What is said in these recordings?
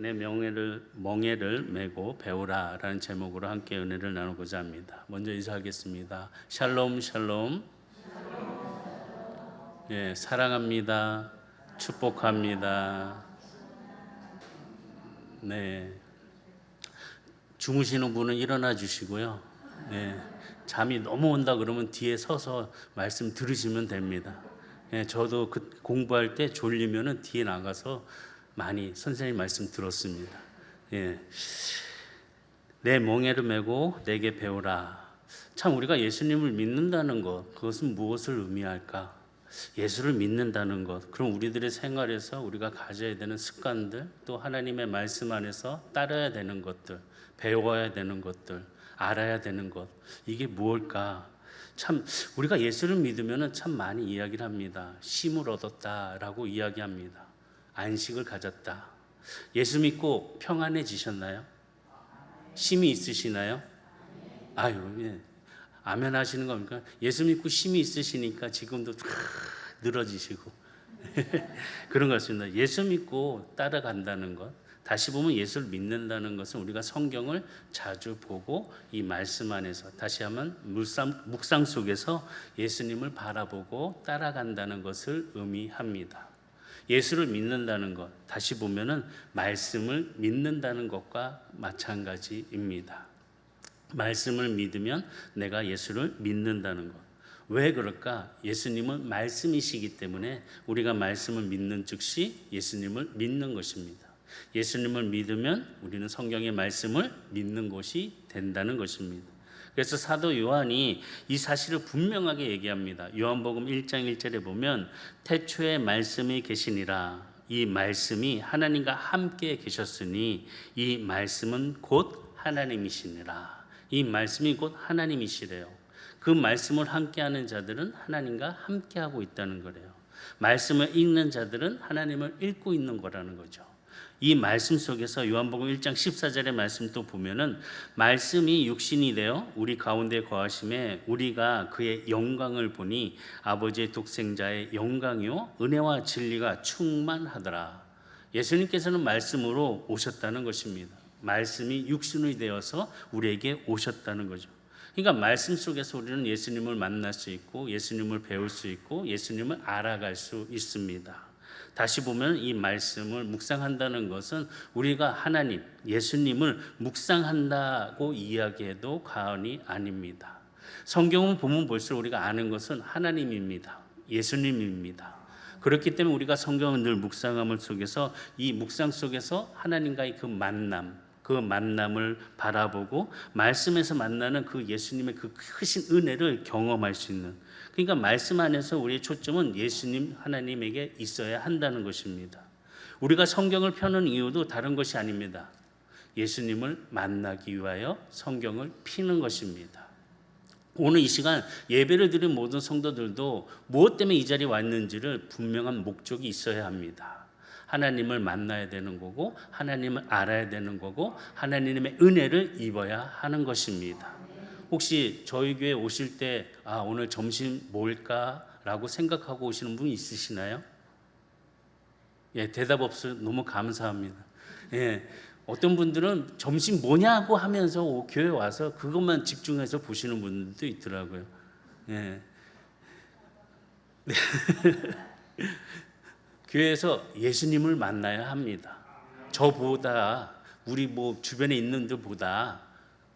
내 명예를 멍에를 메고 배우라라는 제목으로 함께 은혜를 나누고자 합니다. 먼저 인사하겠습니다. 샬롬 샬롬. 예, 사랑합니다. 축복합니다. 네. 주무시는 분은 일어나 주시고요. 네. 잠이 너무 온다 그러면 뒤에 서서 말씀 들으시면 됩니다. 예, 저도 그 공부할 때 졸리면은 뒤에 나가서 많이 선생님 말씀 들었습니다. 예. 내 멍에를 메고 내게 배우라. 참 우리가 예수님을 믿는다는 것 그것은 무엇을 의미할까? 예수를 믿는다는 것 그럼 우리들의 생활에서 우리가 가져야 되는 습관들 또 하나님의 말씀 안에서 따라야 되는 것들 배워야 되는 것들 알아야 되는 것 이게 무엇일까? 참 우리가 예수를 믿으면은 참 많이 이야기를 합니다. 쉼을 얻었다라고 이야기합니다. 안식을 가졌다. 예수 믿고 평안해지셨나요? 쉼이 있으시나요? 아유, 예. 아멘 하시는 겁니까? 예수 믿고 쉼이 있으시니까 지금도 탁 늘어지시고 그런 것 같습니다. 예수 믿고 따라간다는 것. 다시 보면 예수를 믿는다는 것은 우리가 성경을 자주 보고 이 말씀 안에서 다시 한번 물상, 묵상 속에서 예수님을 바라보고 따라간다는 것을 의미합니다. 예수를 믿는다는 것, 다시 보면은 말씀을 믿는다는 것과 마찬가지입니다. 말씀을 믿으면 내가 예수를 믿는다는 것. 왜 그럴까? 예수님은 말씀이시기 때문에 우리가 말씀을 믿는 즉시 예수님을 믿는 것입니다. 예수님을 믿으면 우리는 성경의 말씀을 믿는 것이 된다는 것입니다. 그래서 사도 요한이 이 사실을 분명하게 얘기합니다. 요한복음 1장 1절에 보면 태초에 말씀이 계시니라. 이 말씀이 하나님과 함께 계셨으니 이 말씀은 곧 하나님이시니라. 이 말씀이 곧 하나님이시래요. 그 말씀을 함께하는 자들은 하나님과 함께하고 있다는 거래요. 말씀을 읽는 자들은 하나님을 읽고 있는 거라는 거죠. 이 말씀 속에서 요한복음 1장 14절의 말씀 또 보면은 말씀이 육신이 되어 우리 가운데 거하심에 우리가 그의 영광을 보니 아버지의 독생자의 영광이요 은혜와 진리가 충만하더라. 예수님께서는 말씀으로 오셨다는 것입니다. 말씀이 육신이 되어서 우리에게 오셨다는 거죠. 그러니까 말씀 속에서 우리는 예수님을 만날 수 있고 예수님을 배울 수 있고 예수님을 알아갈 수 있습니다. 다시 보면 이 말씀을 묵상한다는 것은 우리가 하나님, 예수님을 묵상한다고 이야기해도 과언이 아닙니다. 성경을 보면 볼수록 우리가 아는 것은 하나님입니다. 예수님입니다. 그렇기 때문에 우리가 성경을 늘 묵상함을 속에서 이 묵상 속에서 하나님과의 그 만남, 그 만남을 바라보고 말씀에서 만나는 그 예수님의 그 크신 은혜를 경험할 수 있는 그러니까 말씀 안에서 우리의 초점은 예수님 하나님에게 있어야 한다는 것입니다. 우리가 성경을 펴는 이유도 다른 것이 아닙니다. 예수님을 만나기 위하여 성경을 피는 것입니다. 오늘 이 시간 예배를 드린 모든 성도들도 무엇 때문에 이 자리에 왔는지를 분명한 목적이 있어야 합니다. 하나님을 만나야 되는 거고 하나님을 알아야 되는 거고 하나님의 은혜를 입어야 하는 것입니다. 혹시 저희 교회 오실 때 아, 오늘 점심 뭘까라고 생각하고 오시는 분 있으시나요? 예, 대답 없어 너무 감사합니다. 예. 어떤 분들은 점심 뭐냐고 하면서 교회 와서 그것만 집중해서 보시는 분들도 있더라고요. 예. 네. 교회에서 예수님을 만나야 합니다. 저보다 우리 뭐 주변에 있는 들보다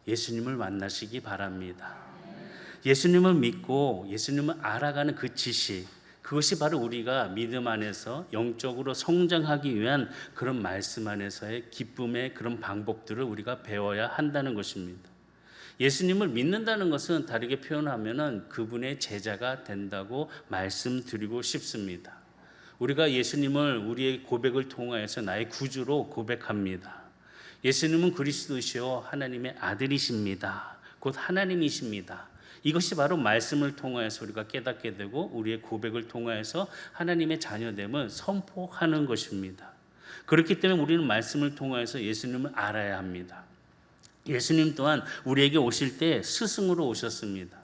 예수님을 만나시기 바랍니다. 예수님을 믿고 예수님을 알아가는 그 지식 그것이 바로 우리가 믿음 안에서 영적으로 성장하기 위한 그런 말씀 안에서의 기쁨의 그런 방법들을 우리가 배워야 한다는 것입니다. 예수님을 믿는다는 것은 다르게 표현하면은 그분의 제자가 된다고 말씀드리고 싶습니다. 우리가 예수님을 우리의 고백을 통하여서 나의 구주로 고백합니다. 예수님은 그리스도시요 하나님의 아들이십니다. 곧 하나님이십니다. 이것이 바로 말씀을 통하여서 우리가 깨닫게 되고 우리의 고백을 통하여서 하나님의 자녀됨을 선포하는 것입니다. 그렇기 때문에 우리는 말씀을 통하여서 예수님을 알아야 합니다. 예수님 또한 우리에게 오실 때 스승으로 오셨습니다.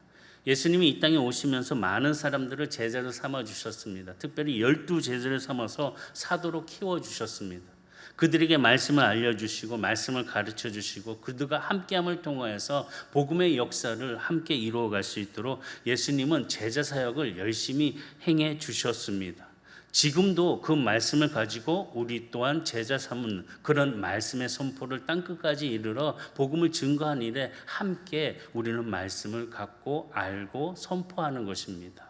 예수님이 이 땅에 오시면서 많은 사람들을 제자로 삼아 주셨습니다. 특별히 열두 제자를 삼아서 사도로 키워 주셨습니다. 그들에게 말씀을 알려주시고 말씀을 가르쳐 주시고 그들과 함께함을 통하여서 복음의 역사를 함께 이루어갈 수 있도록 예수님은 제자 사역을 열심히 행해 주셨습니다. 지금도 그 말씀을 가지고 우리 또한 제자 삼은 그런 말씀의 선포를 땅 끝까지 이르러 복음을 증거한 일에 함께 우리는 말씀을 갖고 알고 선포하는 것입니다.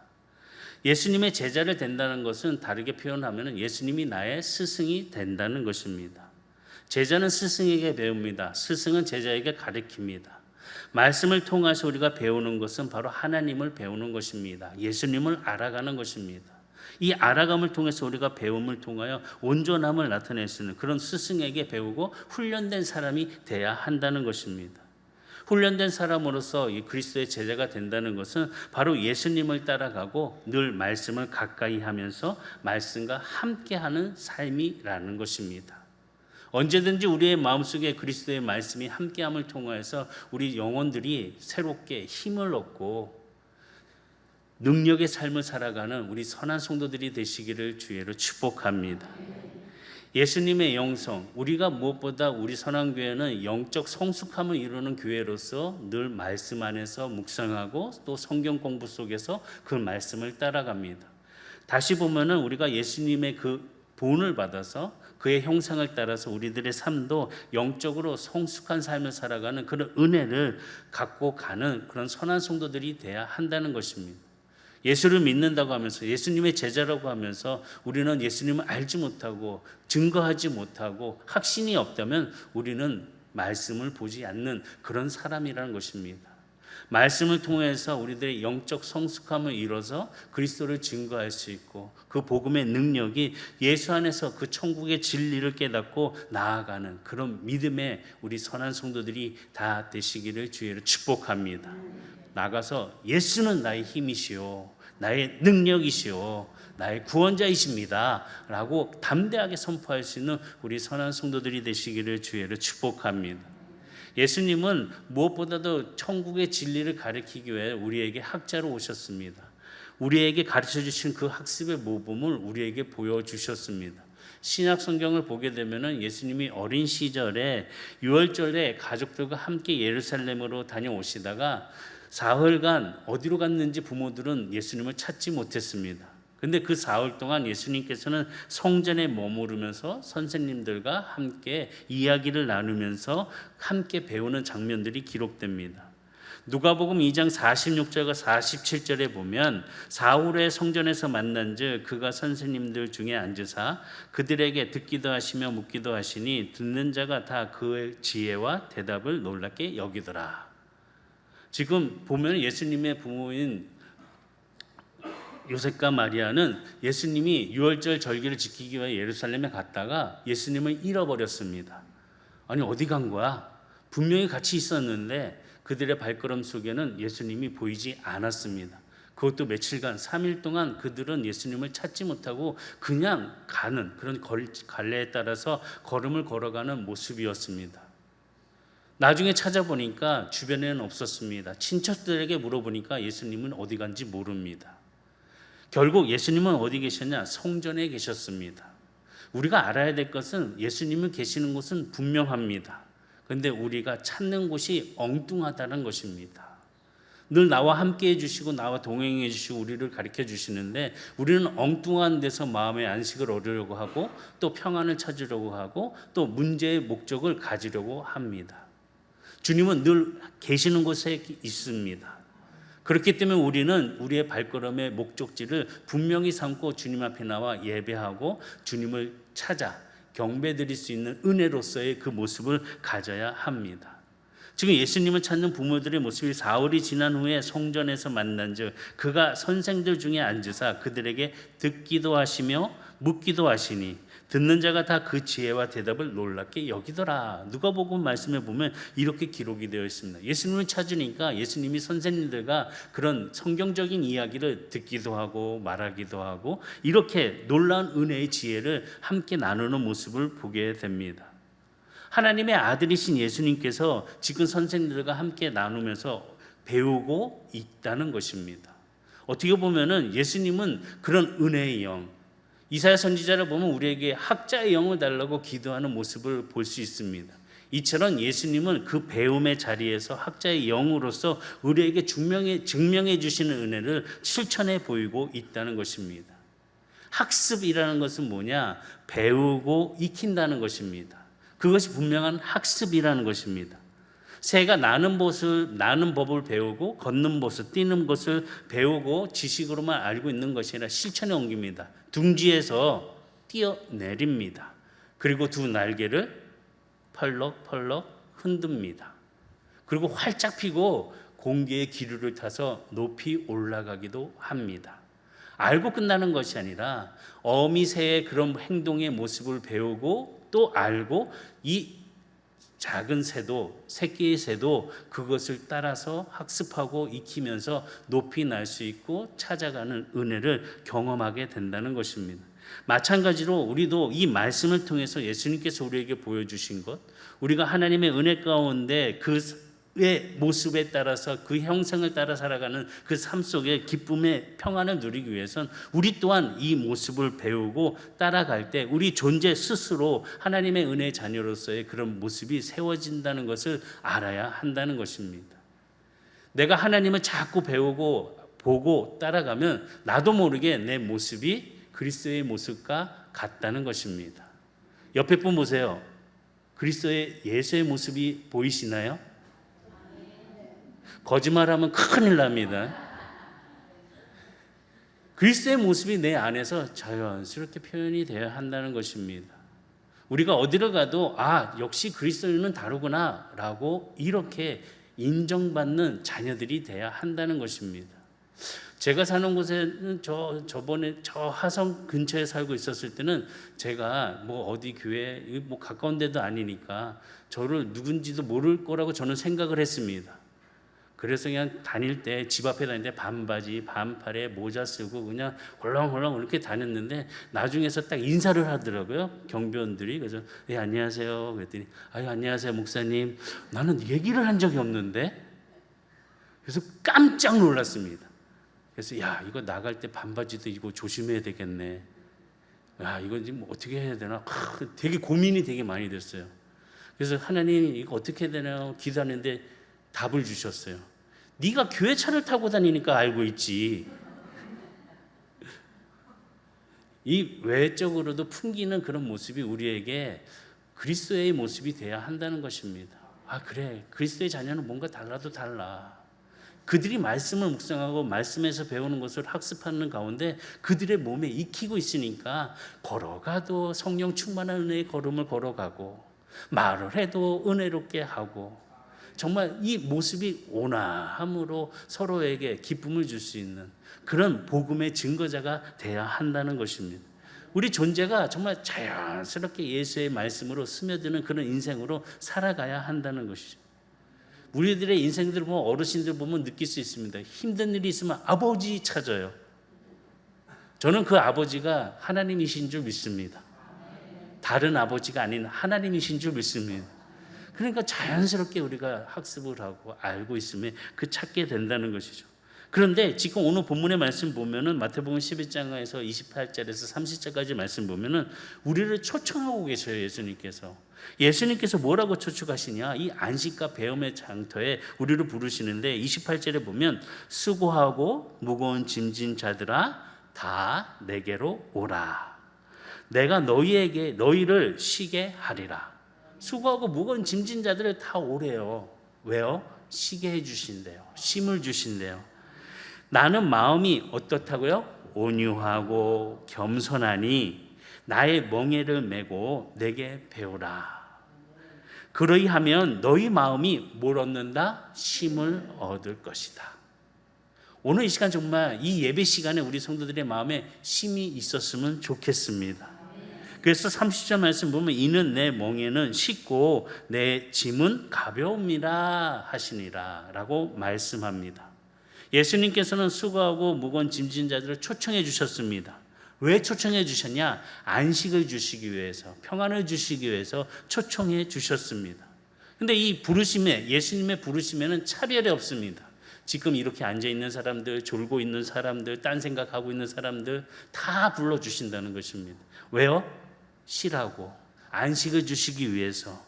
예수님의 제자를 된다는 것은 다르게 표현하면 예수님이 나의 스승이 된다는 것입니다. 제자는 스승에게 배웁니다. 스승은 제자에게 가르칩니다. 말씀을 통해서 우리가 배우는 것은 바로 하나님을 배우는 것입니다. 예수님을 알아가는 것입니다. 이 알아감을 통해서 우리가 배움을 통하여 온전함을 나타낼 수 있는 그런 스승에게 배우고 훈련된 사람이 돼야 한다는 것입니다. 훈련된 사람으로서 이 그리스도의 제자가 된다는 것은 바로 예수님을 따라가고 늘 말씀을 가까이 하면서 말씀과 함께하는 삶이라는 것입니다. 언제든지 우리의 마음속에 그리스도의 말씀이 함께함을 통하여서 우리 영혼들이 새롭게 힘을 얻고 능력의 삶을 살아가는 우리 선한 성도들이 되시기를 주의로 축복합니다. 예수님의 영성, 우리가 무엇보다 우리 선한교회는 영적 성숙함을 이루는 교회로서 늘 말씀 안에서 묵상하고 또 성경 공부 속에서 그 말씀을 따라갑니다. 다시 보면은 우리가 예수님의 그 본을 받아서 그의 형상을 따라서 우리들의 삶도 영적으로 성숙한 삶을 살아가는 그런 은혜를 갖고 가는 그런 선한 성도들이 돼야 한다는 것입니다. 예수를 믿는다고 하면서 예수님의 제자라고 하면서 우리는 예수님을 알지 못하고 증거하지 못하고 확신이 없다면 우리는 말씀을 보지 않는 그런 사람이라는 것입니다. 말씀을 통해서 우리들의 영적 성숙함을 이뤄서 그리스도를 증거할 수 있고 그 복음의 능력이 예수 안에서 그 천국의 진리를 깨닫고 나아가는 그런 믿음의 우리 선한 성도들이 다 되시기를 주의로 축복합니다. 나가서 예수는 나의 힘이시오. 나의 능력이시오. 나의 구원자이십니다. 라고 담대하게 선포할 수 있는 우리 선한 성도들이 되시기를 주의로 축복합니다. 예수님은 무엇보다도 천국의 진리를 가르치기 위해 우리에게 학자로 오셨습니다. 우리에게 가르쳐 주신 그 학습의 모범을 우리에게 보여주셨습니다. 신약 성경을 보게 되면은 예수님이 어린 시절에 유월절에 가족들과 함께 예루살렘으로 다녀오시다가 사흘간 어디로 갔는지 부모들은 예수님을 찾지 못했습니다. 근데 그 사흘 동안 예수님께서는 성전에 머무르면서 선생님들과 함께 이야기를 나누면서 함께 배우는 장면들이 기록됩니다. 누가복음 2장 46절과 47절에 보면 사울의 성전에서 만난즉 그가 선생님들 중에 앉으사 그들에게 듣기도 하시며 묻기도 하시니 듣는 자가 다 그의 지혜와 대답을 놀랍게 여기더라. 지금 보면 예수님의 부모인 요셉과 마리아는 예수님이 유월절 절기를 지키기 위해 예루살렘에 갔다가 예수님을 잃어버렸습니다. 아니 어디 간 거야? 분명히 같이 있었는데 그들의 발걸음 속에는 예수님이 보이지 않았습니다. 그것도 며칠간 3일 동안 그들은 예수님을 찾지 못하고 그냥 가는 그런 갈래에 따라서 걸음을 걸어가는 모습이었습니다. 나중에 찾아보니까 주변에는 없었습니다. 친척들에게 물어보니까 예수님은 어디 간지 모릅니다. 결국 예수님은 어디 계셨냐? 성전에 계셨습니다. 우리가 알아야 될 것은 예수님은 계시는 곳은 분명합니다. 근데 우리가 찾는 곳이 엉뚱하다는 것입니다. 늘 나와 함께 해주시고 나와 동행해 주시고 우리를 가르쳐 주시는데 우리는 엉뚱한 데서 마음의 안식을 얻으려고 하고 또 평안을 찾으려고 하고 또 문제의 목적을 가지려고 합니다. 주님은 늘 계시는 곳에 있습니다. 그렇기 때문에 우리는 우리의 발걸음의 목적지를 분명히 삼고 주님 앞에 나와 예배하고 주님을 찾아 경배 드릴 수 있는 은혜로서의 그 모습을 가져야 합니다. 지금 예수님을 찾는 부모들의 모습이 사흘이 지난 후에 성전에서 만난 즉 그가 선생들 중에 앉으사 그들에게 듣기도 하시며 묻기도 하시니 듣는 자가 다 그 지혜와 대답을 놀랍게 여기더라. 누가 보고 말씀에 보면 이렇게 기록이 되어 있습니다. 예수님을 찾으니까 예수님이 선생님들과 그런 성경적인 이야기를 듣기도 하고 말하기도 하고 이렇게 놀라운 은혜의 지혜를 함께 나누는 모습을 보게 됩니다. 하나님의 아들이신 예수님께서 지금 선생님들과 함께 나누면서 배우고 있다는 것입니다. 어떻게 보면은 예수님은 그런 은혜의 영, 이사야 선지자를 보면 우리에게 학자의 영을 달라고 기도하는 모습을 볼 수 있습니다. 이처럼 예수님은 그 배움의 자리에서 학자의 영으로서 우리에게 증명해, 증명해 주시는 은혜를 실천해 보이고 있다는 것입니다. 학습이라는 것은 뭐냐? 배우고 익힌다는 것입니다. 그것이 분명한 학습이라는 것입니다. 새가 나는 것을 나는 법을 배우고 걷는 것을 뛰는 것을 배우고 지식으로만 알고 있는 것이 아니라 실천에 옮깁니다. 둥지에서 뛰어내립니다. 그리고 두 날개를 펄럭펄럭 흔듭니다. 그리고 활짝 피고 공기의 기류를 타서 높이 올라가기도 합니다. 알고 끝나는 것이 아니라 어미새의 그런 행동의 모습을 배우고 또 알고 이 작은 새도 새끼의 새도 그것을 따라서 학습하고 익히면서 높이 날 수 있고 찾아가는 은혜를 경험하게 된다는 것입니다. 마찬가지로 우리도 이 말씀을 통해서 예수님께서 우리에게 보여주신 것, 우리가 하나님의 은혜 가운데 그 의 모습에 따라서 그 형상을 따라 살아가는 그 삶 속에 기쁨의 평안을 누리기 위해선 우리 또한 이 모습을 배우고 따라갈 때 우리 존재 스스로 하나님의 은혜의 자녀로서의 그런 모습이 세워진다는 것을 알아야 한다는 것입니다. 내가 하나님을 자꾸 배우고 보고 따라가면 나도 모르게 내 모습이 그리스도의 모습과 같다는 것입니다. 옆에 분 보세요. 그리스도의 예수의 모습이 보이시나요? 거짓말하면 큰일 납니다. 그리스도의 모습이 내 안에서 자연스럽게 표현이 되어야 한다는 것입니다. 우리가 어디를 가도 아 역시 그리스도인은 다르구나라고 이렇게 인정받는 자녀들이 돼야 한다는 것입니다. 제가 사는 곳에는 저 저번에 저 화성 근처에 살고 있었을 때는 제가 뭐 어디 교회 뭐 가까운 데도 아니니까 저를 누군지도 모를 거라고 저는 생각을 했습니다. 그래서 그냥 다닐 때 집 앞에 때 반바지 반팔에 모자 쓰고 그냥 헐렁헐렁 이렇게 다녔는데 나중에서 딱 인사를 하더라고요 경비원들이 그래서 예 안녕하세요 그랬더니 아유 안녕하세요 목사님 나는 얘기를 한 적이 없는데 그래서 깜짝 놀랐습니다. 그래서 야 이거 나갈 때 반바지도 입고 조심해야 되겠네. 야 이거 지금 어떻게 해야 되나? 크, 되게 고민이 되게 많이 됐어요. 그래서 하나님 이거 어떻게 되나 기도하는데 답을 주셨어요. 네가 교회 차를 타고 다니니까 알고 있지. 이 외적으로도 풍기는 그런 모습이 우리에게 그리스도의 모습이 돼야 한다는 것입니다. 아 그래 그리스도의 자녀는 뭔가 달라도 달라. 그들이 말씀을 묵상하고 말씀에서 배우는 것을 학습하는 가운데 그들의 몸에 익히고 있으니까 걸어가도 성령 충만한 은혜의 걸음을 걸어가고 말을 해도 은혜롭게 하고 정말 이 모습이 온화함으로 서로에게 기쁨을 줄 수 있는 그런 복음의 증거자가 돼야 한다는 것입니다. 우리 존재가 정말 자연스럽게 예수의 말씀으로 스며드는 그런 인생으로 살아가야 한다는 것이죠. 우리들의 인생들 보면 어르신들 보면 느낄 수 있습니다. 힘든 일이 있으면 아버지 찾아요. 저는 그 아버지가 하나님이신 줄 믿습니다. 다른 아버지가 아닌 하나님이신 줄 믿습니다. 그러니까 자연스럽게 우리가 학습을 하고 알고 있으면 그 찾게 된다는 것이죠. 그런데 지금 오늘 본문의 말씀 보면은 마태복음 12장에서 28절에서 30절까지 말씀 보면은 우리를 초청하고 계셔요 예수님께서. 예수님께서 뭐라고 초청하시냐? 이 안식과 배움의 장터에 우리를 부르시는데 28절에 보면 수고하고 무거운 짐진 자들아 다 내게로 오라. 내가 너희에게 너희를 쉬게 하리라. 수고하고 무거운 짐진 자들을 다 오래요. 왜요? 쉬게 해 주신대요. 쉼을 주신대요. 나는 마음이 어떻다고요? 온유하고 겸손하니 나의 멍에를 메고 내게 배우라. 그러이하면 너희 마음이 뭘 얻는다? 쉼을 얻을 것이다. 오늘 이 시간 정말 이 예배 시간에 우리 성도들의 마음에 쉼이 있었으면 좋겠습니다. 그래서 30절 말씀 보면 이는 내 멍에는 쉽고 내 짐은 가벼움이라 하시니라 라고 말씀합니다. 예수님께서는 수고하고 무거운 짐진 자들을 초청해 주셨습니다. 왜 초청해 주셨냐? 안식을 주시기 위해서, 평안을 주시기 위해서 초청해 주셨습니다. 근데 이 부르심에, 예수님의 부르심에는 차별이 없습니다. 지금 이렇게 앉아 있는 사람들, 졸고 있는 사람들, 딴 생각하고 있는 사람들 다 불러 주신다는 것입니다. 왜요? 쉬라고 안식을 주시기 위해서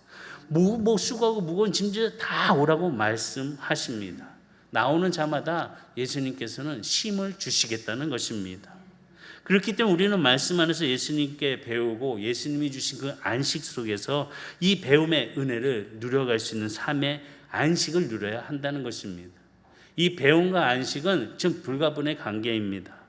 뭐, 뭐 수고하고 무거운 짐들 다 오라고 말씀하십니다. 나오는 자마다 예수님께서는 쉼을 주시겠다는 것입니다. 그렇기 때문에 우리는 말씀 안에서 예수님께 배우고 예수님이 주신 그 안식 속에서 이 배움의 은혜를 누려갈 수 있는 삶의 안식을 누려야 한다는 것입니다. 이 배움과 안식은 지금 불가분의 관계입니다.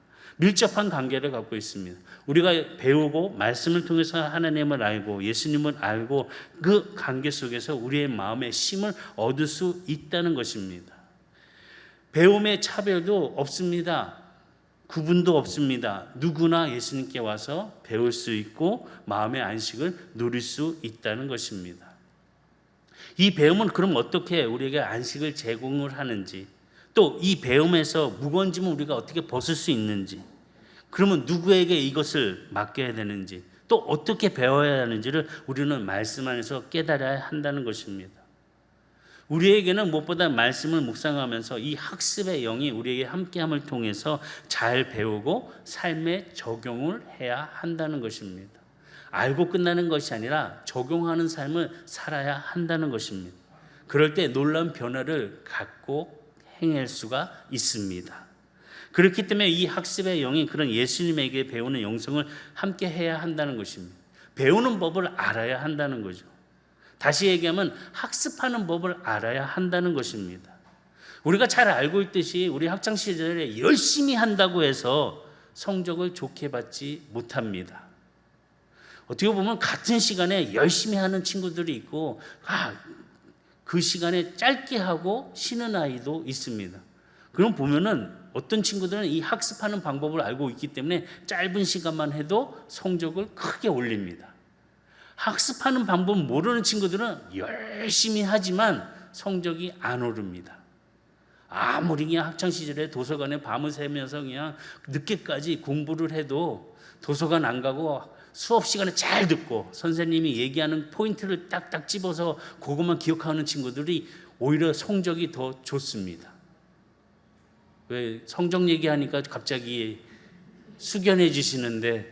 밀접한 관계를 갖고 있습니다. 우리가 배우고 말씀을 통해서 하나님을 알고 예수님을 알고 그 관계 속에서 우리의 마음의 쉼을 얻을 수 있다는 것입니다. 배움의 차별도 없습니다. 구분도 없습니다. 누구나 예수님께 와서 배울 수 있고 마음의 안식을 누릴 수 있다는 것입니다. 이 배움은 그럼 어떻게 우리에게 안식을 제공을 하는지 또 이 배움에서 무거운 짐을 우리가 어떻게 벗을 수 있는지 그러면 누구에게 이것을 맡겨야 되는지 또 어떻게 배워야 하는지를 우리는 말씀 안에서 깨달아야 한다는 것입니다. 우리에게는 무엇보다 말씀을 묵상하면서 이 학습의 영이 우리에게 함께함을 통해서 잘 배우고 삶에 적용을 해야 한다는 것입니다. 알고 끝나는 것이 아니라 적용하는 삶을 살아야 한다는 것입니다. 그럴 때 놀라운 변화를 갖고 행할 수가 있습니다. 그렇기 때문에 이 학습의 영이 그런 예수님에게 배우는 영성을 함께 해야 한다는 것입니다. 배우는 법을 알아야 한다는 거죠. 다시 얘기하면 학습하는 법을 알아야 한다는 것입니다. 우리가 잘 알고 있듯이 우리 학창 시절에 열심히 한다고 해서 성적을 좋게 받지 못합니다. 어떻게 보면 같은 시간에 열심히 하는 친구들이 있고 아, 그 시간에 짧게 하고 쉬는 아이도 있습니다. 그럼 보면은 어떤 친구들은 이 학습하는 방법을 알고 있기 때문에 짧은 시간만 해도 성적을 크게 올립니다. 학습하는 방법 모르는 친구들은 열심히 하지만 성적이 안 오릅니다. 아무리 그냥 학창 시절에 도서관에 밤을 새면서 그냥 늦게까지 공부를 해도 도서관 안 가고 수업 시간에 잘 듣고 선생님이 얘기하는 포인트를 딱딱 집어서 그것만 기억하는 친구들이 오히려 성적이 더 좋습니다. 왜 성적 얘기하니까 갑자기 숙연해지시는데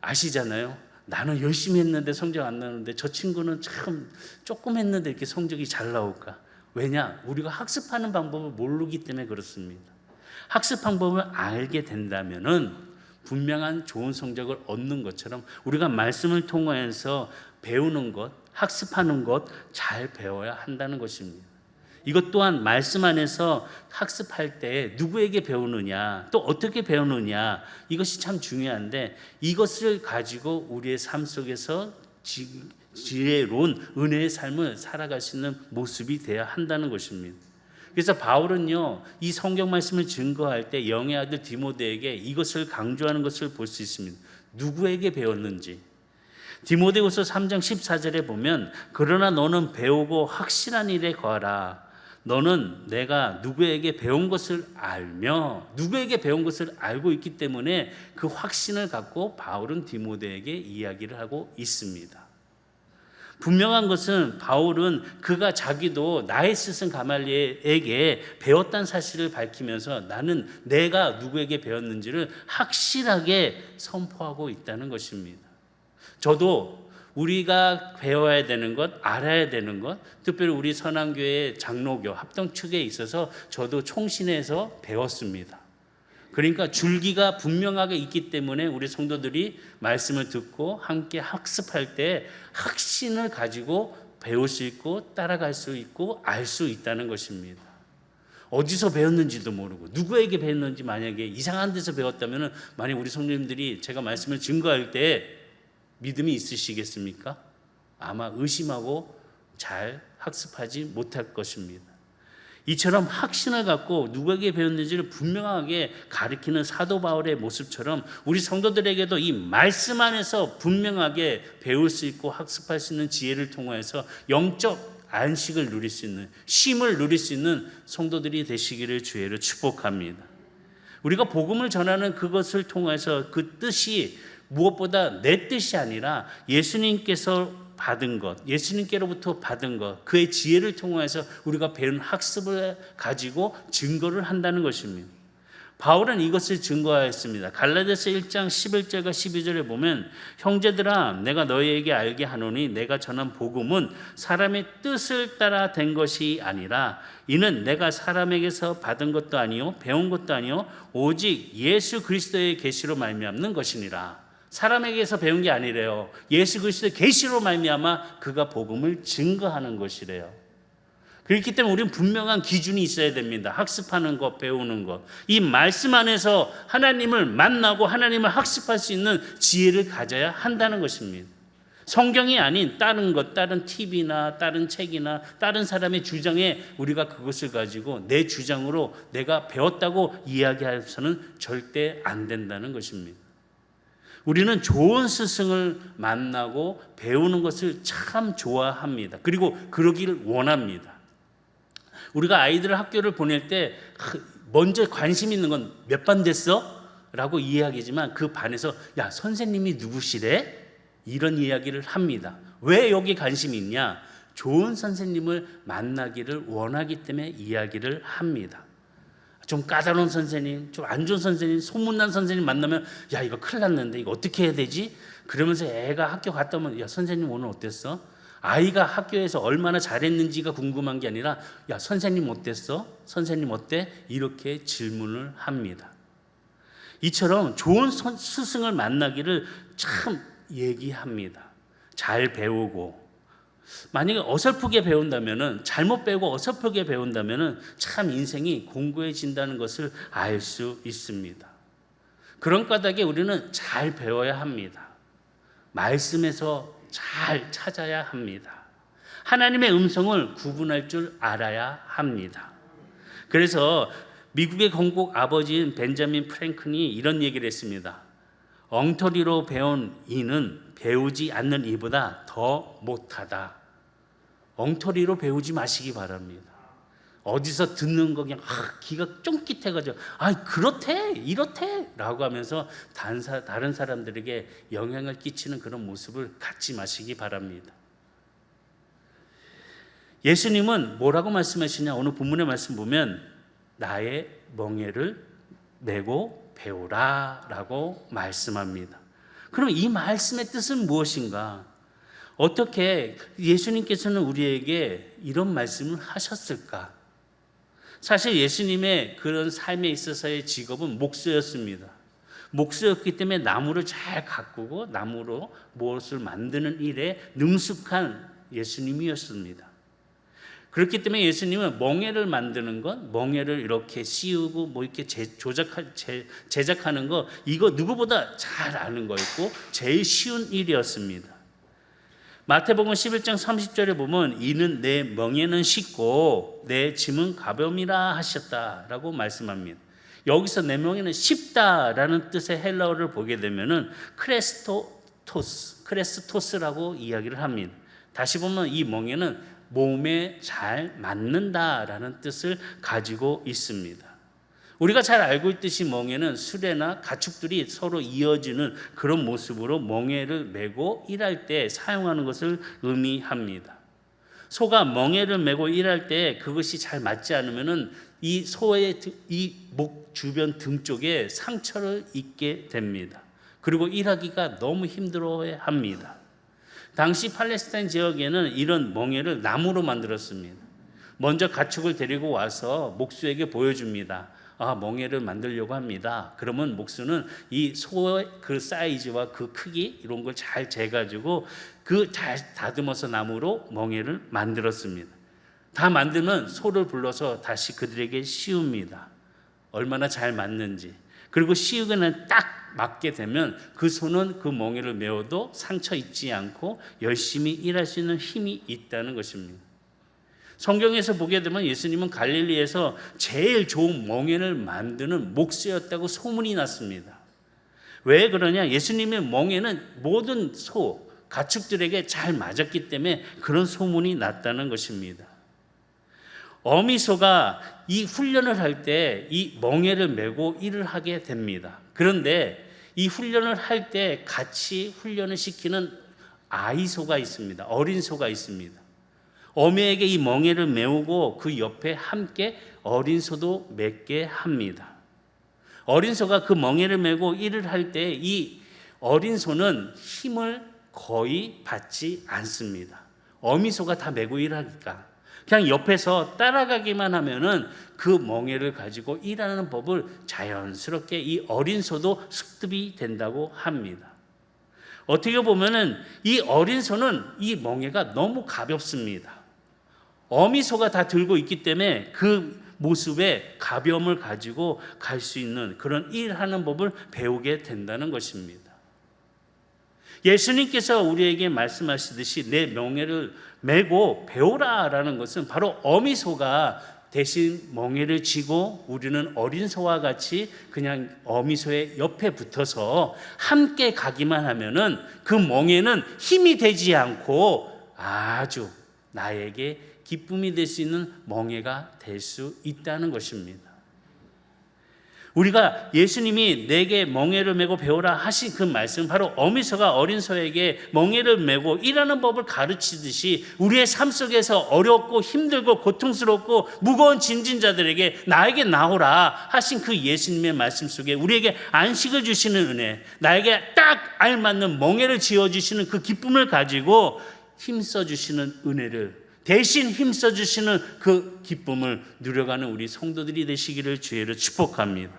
아시잖아요. 나는 열심히 했는데 성적 안 나는데 저 친구는 참 조금 했는데 이렇게 성적이 잘 나올까? 왜냐? 우리가 학습하는 방법을 모르기 때문에 그렇습니다. 학습 방법을 알게 된다면은 분명한 좋은 성적을 얻는 것처럼 우리가 말씀을 통해서 배우는 것, 학습하는 것 잘 배워야 한다는 것입니다. 이것 또한 말씀 안에서 학습할 때 누구에게 배우느냐, 또 어떻게 배우느냐, 이것이 참 중요한데 이것을 가지고 우리의 삶 속에서 지, 지혜로운 은혜의 삶을 살아갈 수 있는 모습이 되어야 한다는 것입니다. 그래서 바울은요, 이 성경 말씀을 증거할 때 영의 아들 디모데에게 이것을 강조하는 것을 볼 수 있습니다. 누구에게 배웠는지. 디모데후서 3장 14절에 보면 그러나 너는 배우고 확실한 일에 거하라. 너는 내가 누구에게 배운 것을 알며 누구에게 배운 것을 알고 있기 때문에 그 확신을 갖고 바울은 디모데에게 이야기를 하고 있습니다. 분명한 것은 바울은 그가 자기도 나의 스승 가말리에게 배웠다는 사실을 밝히면서 나는 내가 누구에게 배웠는지를 확실하게 선포하고 있다는 것입니다. 저도 우리가 배워야 되는 것, 알아야 되는 것, 특별히 우리 선한교회 장로교 합동 측에 있어서 저도 총신해서 배웠습니다. 그러니까 줄기가 분명하게 있기 때문에 우리 성도들이 말씀을 듣고 함께 학습할 때 확신을 가지고 배울 수 있고 따라갈 수 있고 알 수 있다는 것입니다. 어디서 배웠는지도 모르고 누구에게 배웠는지 만약에 이상한 데서 배웠다면 만약 우리 성도님들이 제가 말씀을 증거할 때 믿음이 있으시겠습니까? 아마 의심하고 잘 학습하지 못할 것입니다. 이처럼 확신을 갖고 누구에게 배웠는지를 분명하게 가리키는 사도 바울의 모습처럼 우리 성도들에게도 이 말씀 안에서 분명하게 배울 수 있고 학습할 수 있는 지혜를 통해서 영적 안식을 누릴 수 있는 쉼을 누릴 수 있는 성도들이 되시기를 주의로 축복합니다. 우리가 복음을 전하는 그것을 통해서 그 뜻이 무엇보다 내 뜻이 아니라 예수님께서 받은 것, 예수님께로부터 받은 것, 그의 지혜를 통해서 우리가 배운 학습을 가지고 증거를 한다는 것입니다. 바울은 이것을 증거하였습니다. 갈라디아서 1장 11절과 12절에 보면 형제들아 내가 너희에게 알게 하노니 내가 전한 복음은 사람의 뜻을 따라 된 것이 아니라 이는 내가 사람에게서 받은 것도 아니요 배운 것도 아니요 오직 예수 그리스도의 계시로 말미암는 것이니라. 사람에게서 배운 게 아니래요. 예수 그리스도의 계시로 말미암아 그가 복음을 증거하는 것이래요. 그렇기 때문에 우리는 분명한 기준이 있어야 됩니다. 학습하는 것, 배우는 것. 이 말씀 안에서 하나님을 만나고 하나님을 학습할 수 있는 지혜를 가져야 한다는 것입니다. 성경이 아닌 다른 것, 다른 TV나 다른 책이나 다른 사람의 주장에 우리가 그것을 가지고 내 주장으로 내가 배웠다고 이야기해서는 절대 안 된다는 것입니다. 우리는 좋은 스승을 만나고 배우는 것을 참 좋아합니다. 그리고 그러기를 원합니다. 우리가 아이들을 학교를 보낼 때 먼저 관심 있는 건 몇 반 됐어? 라고 이야기지만 그 반에서 야 선생님이 누구시래? 이런 이야기를 합니다. 왜 여기 관심이 있냐? 좋은 선생님을 만나기를 원하기 때문에 이야기를 합니다. 좀 까다로운 선생님, 좀 안 좋은 선생님, 소문난 선생님 만나면 야 이거 큰일 났는데 이거 어떻게 해야 되지? 그러면서 애가 학교 갔다 오면 야 선생님 오늘 어땠어? 아이가 학교에서 얼마나 잘했는지가 궁금한 게 아니라 야 선생님 어땠어? 선생님 어때? 이렇게 질문을 합니다. 이처럼 좋은 선- 스승을 만나기를 참 얘기합니다. 잘 배우고 만약에 어설프게 배운다면은 잘못 배우고 어설프게 배운다면은 참 인생이 공고해진다는 것을 알 수 있습니다. 그런 까닭에 우리는 잘 배워야 합니다. 말씀에서 잘 찾아야 합니다. 하나님의 음성을 구분할 줄 알아야 합니다. 그래서 미국의 건국 아버지인 벤자민 프랭클이 이런 얘기를 했습니다. 엉터리로 배운 이는 배우지 않는 이보다 더 못하다. 엉터리로 배우지 마시기 바랍니다. 어디서 듣는 거 그냥 아, 기가 쫑깃해가지고 아 그렇대 이렇대라고 하면서 다른, 사, 다른 사람들에게 영향을 끼치는 그런 모습을 갖지 마시기 바랍니다. 예수님은 뭐라고 말씀하시냐 오늘 본문의 말씀 보면 나의 멍에를 메고 배우라라고 말씀합니다. 그럼 이 말씀의 뜻은 무엇인가? 어떻게 예수님께서는 우리에게 이런 말씀을 하셨을까? 사실 예수님의 그런 삶에 있어서의 직업은 목수였습니다. 목수였기 때문에 나무를 잘 가꾸고 나무로 무엇을 만드는 일에 능숙한 예수님이었습니다. 그렇기 때문에 예수님은 멍에를 만드는 것, 멍에를 이렇게 씌우고 뭐 이렇게 제, 조작하, 제, 제작하는 거 이거 누구보다 잘 아는 거였고 제일 쉬운 일이었습니다. 마태복음 11장 30절에 보면 이는 내 멍에는 쉽고 내 짐은 가벼움이라 하셨다라고 말씀합니다. 여기서 내 멍에는 쉽다라는 뜻의 헬라어를 보게 되면은 크레스토토스, 크레스토스라고 이야기를 합니다. 다시 보면 이 멍에는 몸에 잘 맞는다라는 뜻을 가지고 있습니다. 우리가 잘 알고 있듯이 멍에는 수레나 가축들이 서로 이어지는 그런 모습으로 멍에를 메고 일할 때 사용하는 것을 의미합니다. 소가 멍에를 메고 일할 때 그것이 잘 맞지 않으면은 이 소의 이 목 주변 등 쪽에 상처를 입게 됩니다. 그리고 일하기가 너무 힘들어해 합니다. 당시 팔레스타인 지역에는 이런 멍에를 나무로 만들었습니다. 먼저 가축을 데리고 와서 목수에게 보여줍니다. 아, 멍에를 만들려고 합니다. 그러면 목수는 이 소의 그 사이즈와 그 크기 이런 걸 잘 재가지고 그 잘 다듬어서 나무로 멍에를 만들었습니다. 다 만들면 소를 불러서 다시 그들에게 씌웁니다. 얼마나 잘 맞는지. 그리고 씌우고는 딱 맞게 되면 그 소는 그 멍에를 메워도 상처 입지 않고 열심히 일할 수 있는 힘이 있다는 것입니다. 성경에서 보게 되면 예수님은 갈릴리에서 제일 좋은 멍에를 만드는 목수였다고 소문이 났습니다. 왜 그러냐? 예수님의 멍에는 모든 소, 가축들에게 잘 맞았기 때문에 그런 소문이 났다는 것입니다. 어미소가 이 훈련을 할 때 이 멍에를 메고 일을 하게 됩니다. 그런데 이 훈련을 할 때 같이 훈련을 시키는 아이소가 있습니다. 어린 소가 있습니다. 어미에게 이 멍에를 메우고 그 옆에 함께 어린 소도 맺게 합니다. 어린 소가 그 멍에를 메고 일을 할 때 이 어린 소는 힘을 거의 받지 않습니다. 어미 소가 다 메고 일하니까 그냥 옆에서 따라가기만 하면은 그 멍에를 가지고 일하는 법을 자연스럽게 이 어린 소도 습득이 된다고 합니다. 어떻게 보면은 이 어린 소는 이 멍에가 너무 가볍습니다. 어미 소가 다 들고 있기 때문에 그 모습에 가벼움을 가지고 갈 수 있는 그런 일하는 법을 배우게 된다는 것입니다. 예수님께서 우리에게 말씀하시듯이 내 명예를 메고 배우라라는 것은 바로 어미 소가 대신 멍에를 쥐고 우리는 어린 소와 같이 그냥 어미 소의 옆에 붙어서 함께 가기만 하면은 그 멍에는 힘이 되지 않고 아주 나에게 기쁨이 될 수 있는 멍에가 될 수 있다는 것입니다. 우리가 예수님이 내게 멍에를 메고 배우라 하신 그 말씀 바로 어미소가 어린 소에게 멍에를 메고 일하는 법을 가르치듯이 우리의 삶 속에서 어렵고 힘들고 고통스럽고 무거운 짐진자들에게 나에게 나오라 하신 그 예수님의 말씀 속에 우리에게 안식을 주시는 은혜 나에게 딱 알맞는 멍에를 지어 주시는 그 기쁨을 가지고 힘써 주시는 은혜를 대신 힘써 주시는 그 기쁨을 누려가는 우리 성도들이 되시기를 주의로 축복합니다.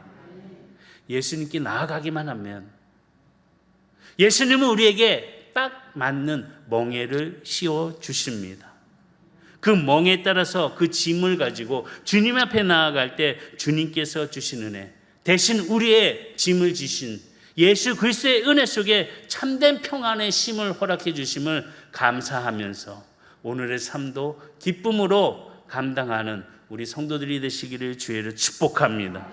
예수님께 나아가기만 하면 예수님은 우리에게 딱 맞는 멍에를 씌워 주십니다. 그 멍에 따라서 그 짐을 가지고 주님 앞에 나아갈 때 주님께서 주신 은혜 대신 우리의 짐을 지신 예수 그리스도의 은혜 속에 참된 평안의 심을 허락해 주심을 감사하면서 오늘의 삶도 기쁨으로 감당하는 우리 성도들이 되시기를 주의를 축복합니다.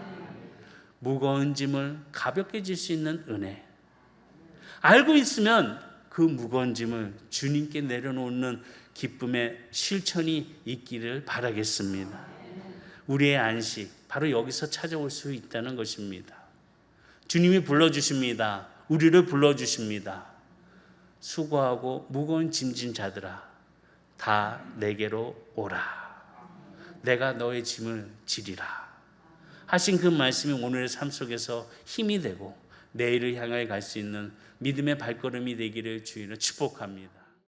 무거운 짐을 가볍게 질 수 있는 은혜. 알고 있으면 그 무거운 짐을 주님께 내려놓는 기쁨의 실천이 있기를 바라겠습니다. 우리의 안식, 바로 여기서 찾아올 수 있다는 것입니다. 주님이 불러주십니다. 우리를 불러주십니다. 수고하고 무거운 짐진 자들아, 다 내게로 오라. 내가 너의 짐을 지리라. 하신 그 말씀이 오늘의 삶 속에서 힘이 되고 내일을 향하여 갈 수 있는 믿음의 발걸음이 되기를 주의로 축복합니다.